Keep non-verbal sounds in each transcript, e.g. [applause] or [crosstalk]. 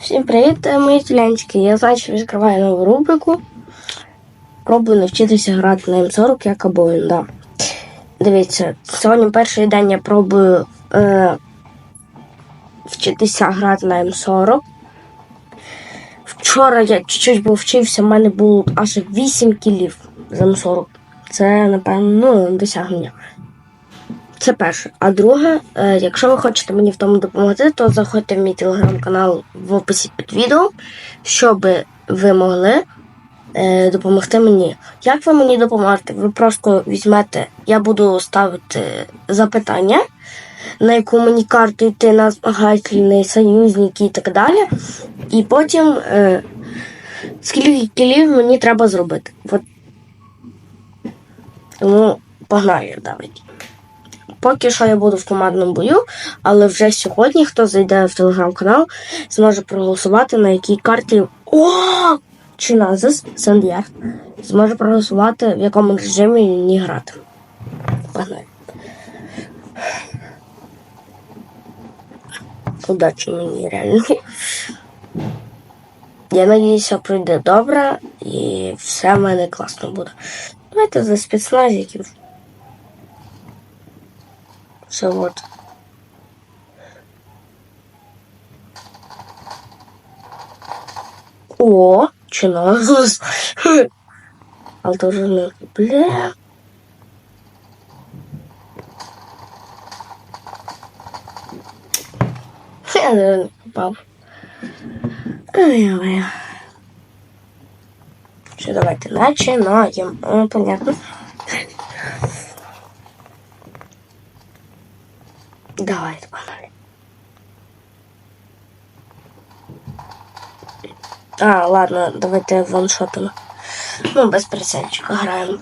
Всім привіт, е, мої тілянчики. Я значить відкриваю нову рубрику. Пробую навчитися грати на М40 як обоїн, да. Дивіться, сьогодні перший день я пробую е, вчитися грати на М40. Вчора я чуть-чуть повчився, в мене було аж 8 кілів з М40. Це, напевно, ну, досягнення. Це перше. А друге, е, якщо ви хочете мені в тому допомогти, то заходьте в мій телеграм-канал в описі під відео, щоб ви могли е, допомогти мені. Як ви мені допоможете? Ви просто візьмете, я буду ставити запитання, на яку мені карту йти на змагательний, союзники і так далі. І потім е, скільки кілів мені треба зробити. От. Тому погнали, давайте. Поки що я буду в командному бою, але вже сьогодні, хто зайде в телеграм-канал, зможе проголосувати на якій карті. О! Чи назис Санд'яр зможе проголосувати, в якому режимі мені грати. Погнали. Удачі мені реально. Я надіюся, пройде добре і все в мене класно буде. Давайте за спецназиків. Все вот. О, чи назис? Але не. Бля. [laughs] Я не попав. Ой-ой. Все, давайте начинаем. О, понятно. Давайте, погнали. А, ладно, давайте ваншотом. Ну, без прицельчика граємо.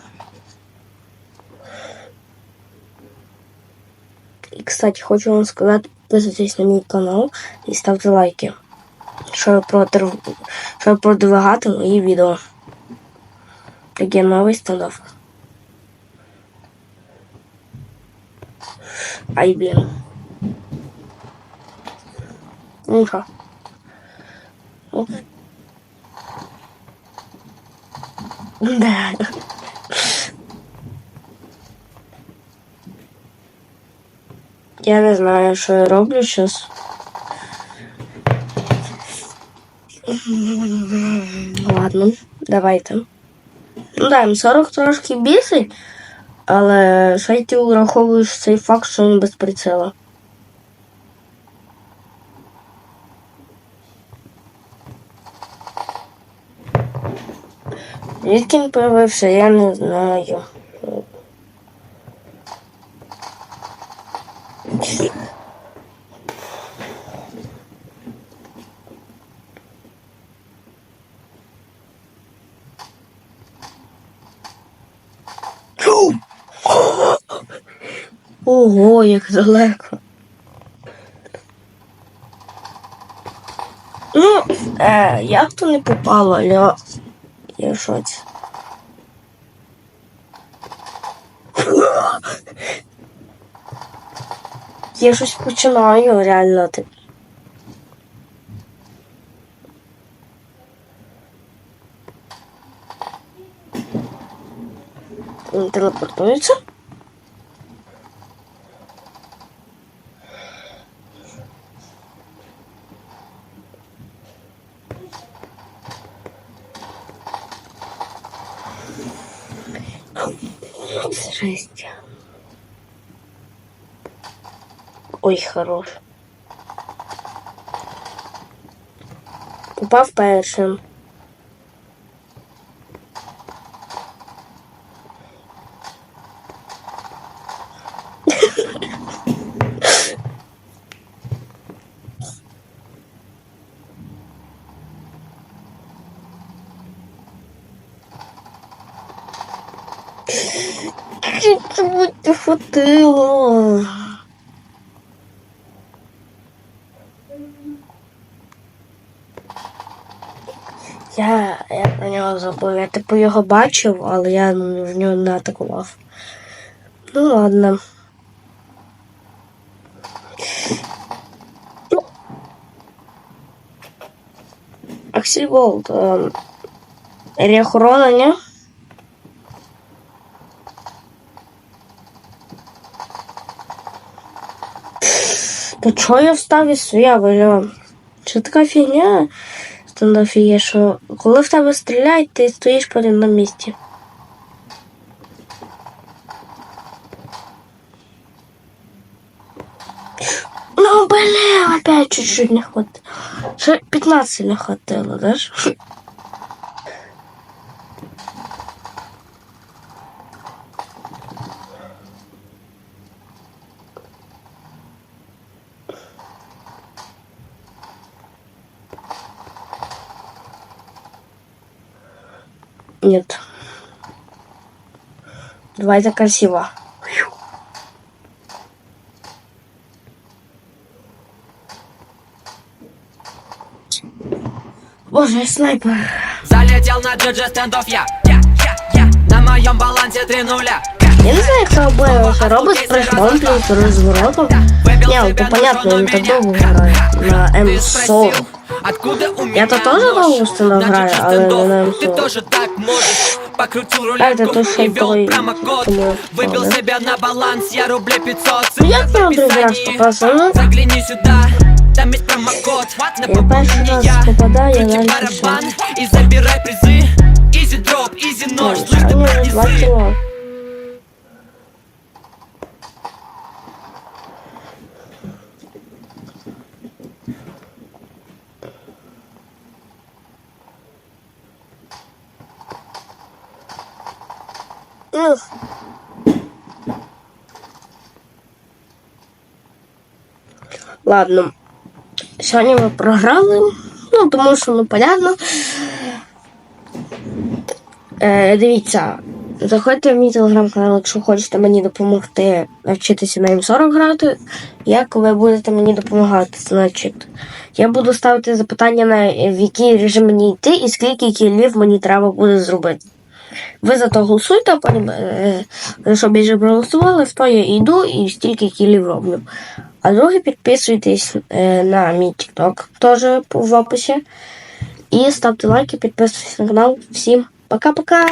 І, кстати, хочу вам сказати, підписуйтесь на мій канал і ставте лайки, щоб, против... щоб продвигати мої відео. Таке новий стендап. Ай, блін. Ну що? Да. [laughs] Я не знаю, що я роблю зараз. Ладно, давайте. Ну да, М40 трошки бісить, але ще ти враховуєш цей факт, що він без приціла. Звідки він появився, я не знаю. Ого, як далеко. Ну, е, як то не попало, ля. Я. Я щось починаю реально ти. Телепортується. Жесть. Ой, хорош. Упав першим. Чуть-чуть не хватило. Я, я про нього забув. Я типу його бачив, але я в нього не атакував. Ну ладно. Аксель Голд. Ем, Ріахорона, ні? Та чого я встав із своя виля? Чи така фігня є, що коли в тебе стріляють, ти стоїш потім на місці. Ну, блин, опять чуть-чуть не хватило. Ще 15 не хватило, да? Нет. Давайте красиво. Боже, снайпер. Залетел на джидже стендов я, я, я, я На моем балансе три нуля Я не знаю, кто обоялся. Робот с прыжком, плюс разворотом. Не, ну то понятно, он так долго играет на Ты М40. Откуда у меня Я-то тоже на Устина играю, але а не на МСУ. Ты тоже так можешь. Покрутил а рулетку и ввел промокод. Выбил себя на баланс, я рублей 500. Приятного друзья, пацаны. Загляни сюда, там есть промокод. На пополнение я, крути барабан и забирай призы. Изи дроп, изи нож, слышь, ты а пронесы. Кило. Ух. Ладно. Сьогодні ми програли. Ну, тому що, ну, понятно. Е, дивіться, заходьте в мій телеграм-канал, якщо хочете мені допомогти навчитися на М40 грати. Як ви будете мені допомагати? Значить, я буду ставити запитання, на в який режим мені йти і скільки кілів мені треба буде зробити. Ви за то голосуйте, потім, е, що більше проголосували, в то я йду і стільки кілів роблю. А друге підписуйтесь е, на мій TikTok, теж в описі. І ставте лайки, підписуйтесь на канал. Всім пока-пока!